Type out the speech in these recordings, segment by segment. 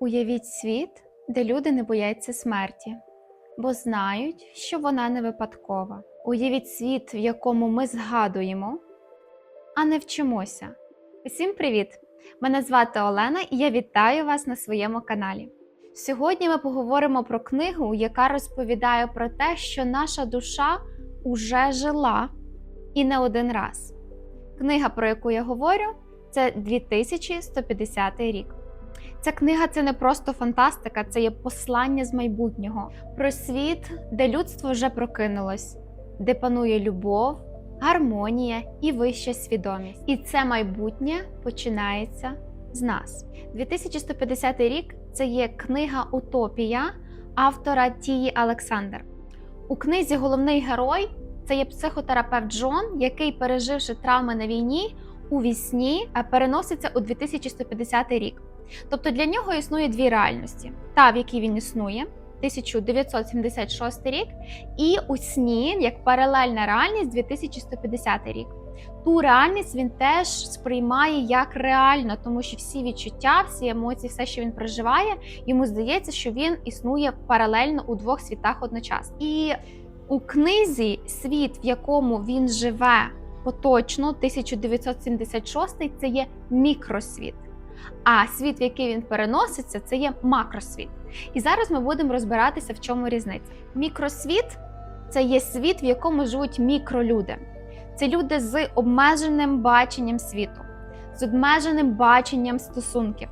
Уявіть світ, де люди не бояться смерті, бо знають, що вона не випадкова. Уявіть світ, в якому ми згадуємо, а не вчимося. Усім привіт! Мене звати Олена і я вітаю вас на своєму каналі. Сьогодні ми поговоримо про книгу, яка розповідає про те, що наша душа уже жила і не один раз. Книга, про яку я говорю, це 2150 рік. Ця книга це не просто фантастика, це є послання з майбутнього про світ, де людство вже прокинулось, де панує любов, гармонія і вища свідомість. І це майбутнє починається з нас. 2150 рік це є книга Утопія автора Тії Олександр. У книзі головний герой це є психотерапевт Джон, який, переживши травми на війні, у вісні переноситься у 2150 рік. Тобто для нього існує дві реальності: та, в якій він існує, 1976 рік, і у сні як паралельна реальність 2150 рік. Ту реальність він теж сприймає як реально, тому що всі відчуття, всі емоції, все, що він проживає, йому здається, що він існує паралельно у двох світах одночасно. І у книзі світ, в якому він живе поточно, 1976, це є мікросвіт. А світ, в який він переноситься, це є макросвіт. І зараз ми будемо розбиратися, в чому різниця. Мікросвіт це є світ, в якому живуть мікролюди. Це люди з обмеженим баченням світу, з обмеженим баченням стосунків.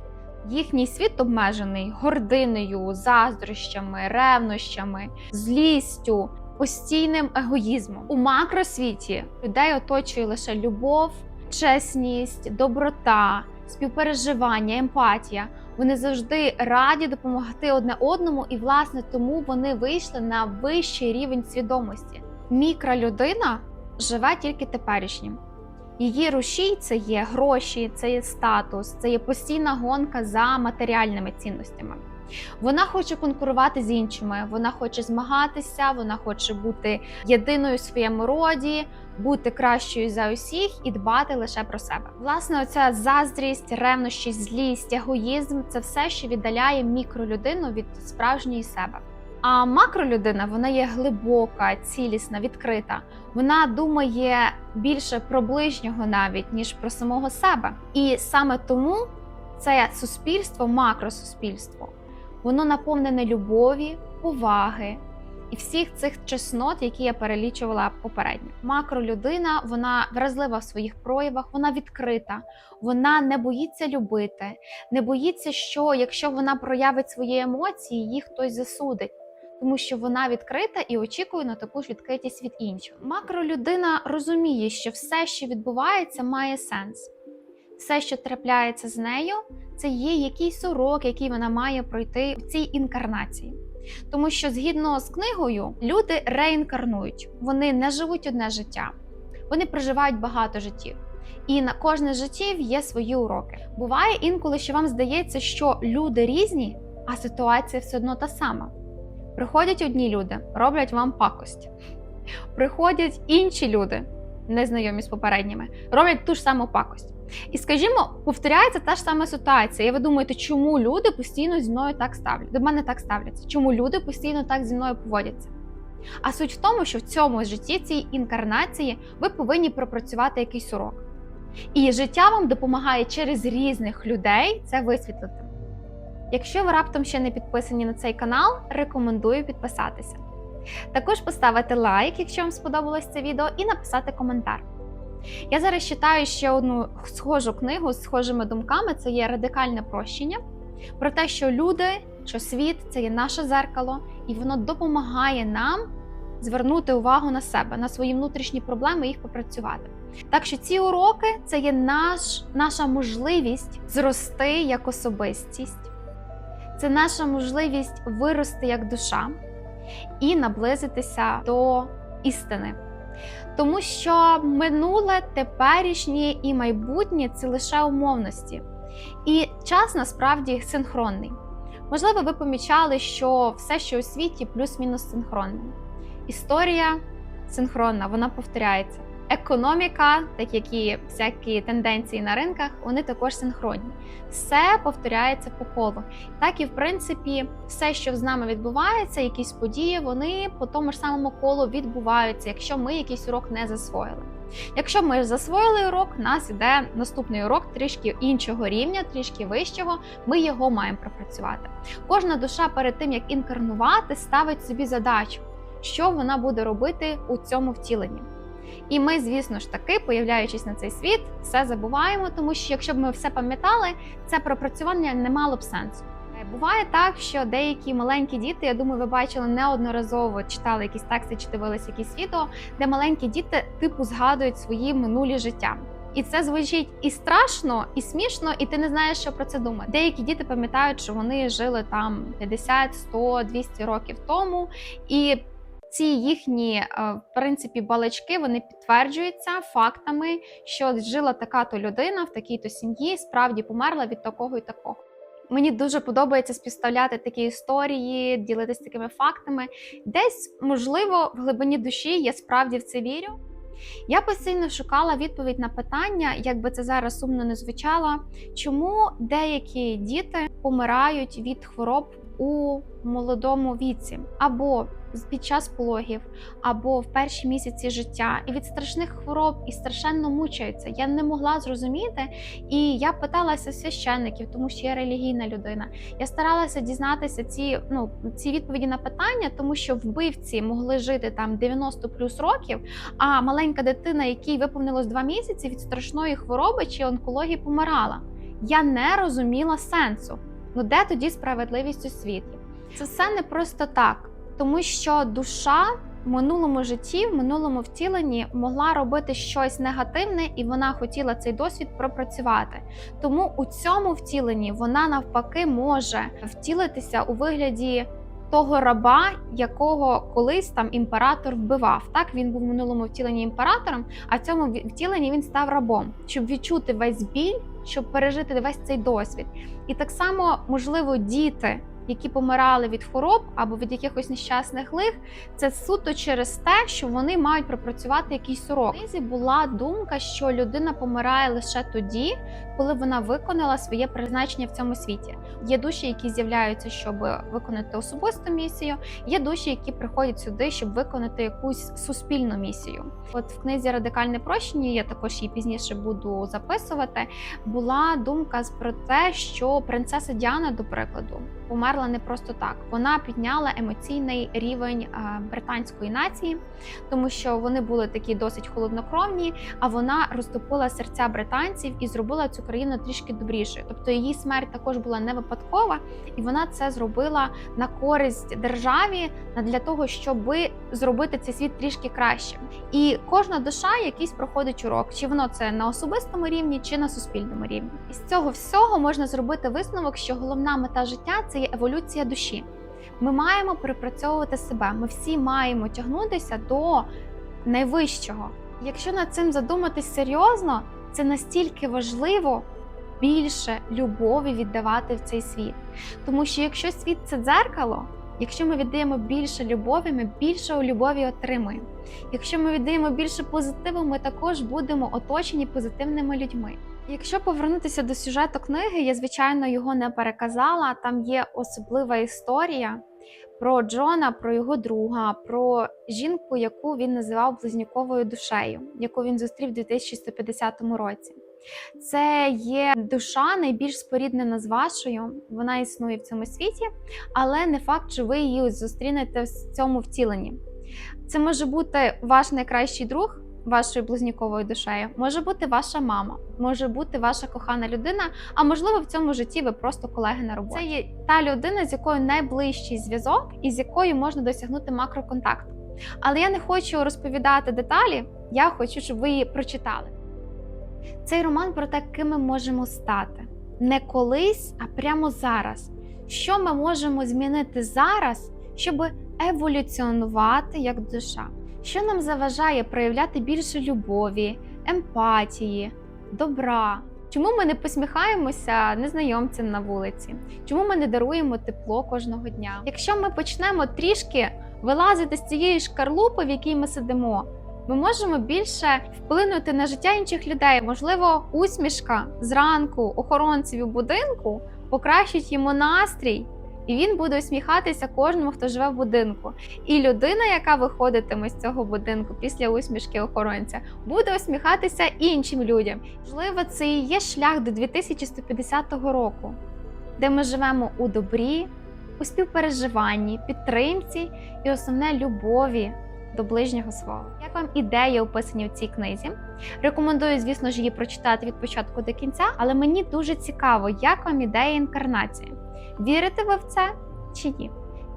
Їхній світ обмежений гординою, заздрощами, ревнощами, злістю, постійним егоїзмом. У макросвіті людей оточує лише любов, чесність, доброта співпереживання, емпатія. Вони завжди раді допомогти одне одному, і, власне, тому вони вийшли на вищий рівень свідомості. Мікролюдина живе тільки теперішнім. Її рушій це є гроші, це є статус, це є постійна гонка за матеріальними цінностями. Вона хоче конкурувати з іншими, вона хоче змагатися, вона хоче бути єдиною в своєму роді, бути кращою за усіх і дбати лише про себе. Власне, оця заздрість, ревнощі, злість, егоїзм це все, що віддаляє мікролюдину від справжньої себе. А макролюдина вона є глибока, цілісна, відкрита. Вона думає більше про ближнього навіть ніж про самого себе. І саме тому це суспільство, макросуспільство, воно наповнене любові, поваги і всіх цих чеснот, які я перелічувала попередньо. Макролюдина вона вразлива в своїх проявах, вона відкрита, вона не боїться любити, не боїться, що якщо вона проявить свої емоції, їх хтось засудить. Тому що вона відкрита і очікує на таку ж відкритість від інших. Макролюдина розуміє, що все, що відбувається, має сенс. Все, що трапляється з нею, це є якийсь урок, який вона має пройти в цій інкарнації. Тому що згідно з книгою, люди реінкарнують, вони не живуть одне життя, вони проживають багато життів. І на кожне життів є свої уроки. Буває інколи, що вам здається, що люди різні, а ситуація все одно та сама. Приходять одні люди, роблять вам пакость. Приходять інші люди, незнайомі з попередніми, роблять ту ж саму пакость. І скажімо, повторяється та ж сама ситуація. І ви думаєте, чому люди постійно зі мною так ставлять? До мене так ставляться. Чому люди постійно так зі мною поводяться? А суть в тому, що в цьому житті, цій інкарнації, ви повинні пропрацювати якийсь урок. І життя вам допомагає через різних людей це висвітлити. Якщо ви раптом ще не підписані на цей канал, рекомендую підписатися. Також поставити лайк, якщо вам сподобалось це відео, і написати коментар. Я зараз читаю ще одну схожу книгу з схожими думками: це є радикальне прощення про те, що люди, що світ це є наше зеркало, і воно допомагає нам звернути увагу на себе, на свої внутрішні проблеми, їх попрацювати. Так що ці уроки це є наш, наша можливість зрости як особистість, це наша можливість вирости як душа і наблизитися до істини. Тому що минуле, теперішнє і майбутнє це лише умовності. І час насправді синхронний. Можливо, ви помічали, що все, що у світі, плюс-мінус синхронне. Історія синхронна, вона повторяється. Економіка, так як і всякі тенденції на ринках, вони також синхронні. Все повторяється по колу. Так і в принципі, все, що з нами відбувається, якісь події, вони по тому ж самому колу відбуваються, якщо ми якийсь урок не засвоїли. Якщо ми засвоїли урок, нас іде наступний урок трішки іншого рівня, трішки вищого. Ми його маємо пропрацювати. Кожна душа перед тим як інкарнувати, ставить собі задачу, що вона буде робити у цьому втіленні. І ми, звісно ж таки, появляючись на цей світ, все забуваємо, тому що якщо б ми все пам'ятали, це пропрацювання не мало б сенсу. Буває так, що деякі маленькі діти, я думаю, ви бачили неодноразово читали якісь тексти чи дивилися якісь відео, де маленькі діти типу згадують свої минулі життя. І це звучить і страшно, і смішно, і ти не знаєш, що про це думати. Деякі діти пам'ятають, що вони жили там 50, 100, 200 років тому, і ці їхні е, в принципі балачки вони підтверджуються фактами, що жила така то людина в такій то сім'ї, справді померла від такого і такого. Мені дуже подобається співставляти такі історії, ділитися такими фактами. Десь, можливо, в глибині душі я справді в це вірю. Я постійно шукала відповідь на питання, як би це зараз сумно не звучало, чому деякі діти помирають від хвороб у молодому віці, або під час пологів, або в перші місяці життя, і від страшних хвороб і страшенно мучаються. Я не могла зрозуміти, і я питалася священників, тому що я релігійна людина. Я старалася дізнатися ці ну ці відповіді на питання, тому що вбивці могли жити там 90 плюс років, а маленька дитина, якій виповнилось два місяці від страшної хвороби чи онкології, помирала. Я не розуміла сенсу. Ну де тоді справедливість у світі? Це все не просто так, тому що душа в минулому житті, в минулому втіленні могла робити щось негативне, і вона хотіла цей досвід пропрацювати. Тому у цьому втіленні вона навпаки може втілитися у вигляді. Того раба, якого колись там імператор вбивав. Так він був в минулому втіленні імператором, а в цьому втіленні він став рабом, щоб відчути весь біль, щоб пережити весь цей досвід. І так само, можливо, діти, які помирали від хвороб або від якихось нещасних лих, це суто через те, що вони мають пропрацювати якийсь урок. Книзі була думка, що людина помирає лише тоді, коли вона виконала своє призначення в цьому світі. Є душі, які з'являються, щоб виконати особисту місію. Є душі, які приходять сюди, щоб виконати якусь суспільну місію. От в книзі Радикальне прощення, я також її пізніше буду записувати. Була думка про те, що принцеса Діана, до прикладу, померла не просто так. Вона підняла емоційний рівень британської нації, тому що вони були такі досить холоднокровні. А вона розтопила серця британців і зробила цю країну трішки добрішою. Тобто її смерть також була не випадкова, і вона це зробила на користь державі для того, щоб зробити цей світ трішки кращим. І кожна душа якийсь проходить урок, чи воно це на особистому рівні, чи на суспільному рівні. І з цього всього можна зробити висновок, що головна мета життя це є душі. Ми маємо перепрацьовувати себе. Ми всі маємо тягнутися до найвищого. Якщо над цим задуматись серйозно, це настільки важливо більше любові віддавати в цей світ. Тому що якщо світ це дзеркало, якщо ми віддаємо більше любові, ми більше у любові отримуємо. Якщо ми віддаємо більше позитиву, ми також будемо оточені позитивними людьми. Якщо повернутися до сюжету книги, я звичайно його не переказала. Там є особлива історія про Джона, про його друга, про жінку, яку він називав близнюковою душею, яку він зустрів у 2150 році. Це є душа найбільш споріднена з вашою. Вона існує в цьому світі, але не факт, що ви її зустрінете в цьому втіленні. Це може бути ваш найкращий друг вашою близнюковою душею, може бути ваша мама, може бути ваша кохана людина, а можливо, в цьому житті ви просто колеги на роботі. Це є та людина, з якою найближчий зв'язок і з якою можна досягнути макроконтакту. Але я не хочу розповідати деталі, я хочу, щоб ви її прочитали. Цей роман про те, ким ми можемо стати не колись, а прямо зараз. Що ми можемо змінити зараз, щоб еволюціонувати як душа? Що нам заважає проявляти більше любові, емпатії, добра? Чому ми не посміхаємося незнайомцям на вулиці? Чому ми не даруємо тепло кожного дня? Якщо ми почнемо трішки вилазити з цієї шкарлупи, в якій ми сидимо, Ми можемо більше вплинути на життя інших людей. Можливо, усмішка зранку охоронців у будинку покращить йому настрій, і він буде усміхатися кожному, хто живе в будинку. І людина, яка виходитиме з цього будинку після усмішки охоронця, буде усміхатися іншим людям. Можливо, це і є шлях до 2150 року, де ми живемо у добрі, у співпереживанні, підтримці і основне любові до ближнього свого. Як вам ідеї описані в цій книзі? Рекомендую, звісно ж, її прочитати від початку до кінця, але мені дуже цікаво, як вам ідея інкарнації. Вірите ви в це чи ні?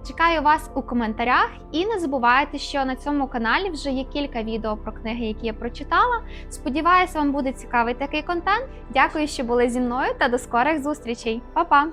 Чекаю вас у коментарях і не забувайте, що на цьому каналі вже є кілька відео про книги, які я прочитала. Сподіваюся, вам буде цікавий такий контент. Дякую, що були зі мною та до скорих зустрічей. Па-па!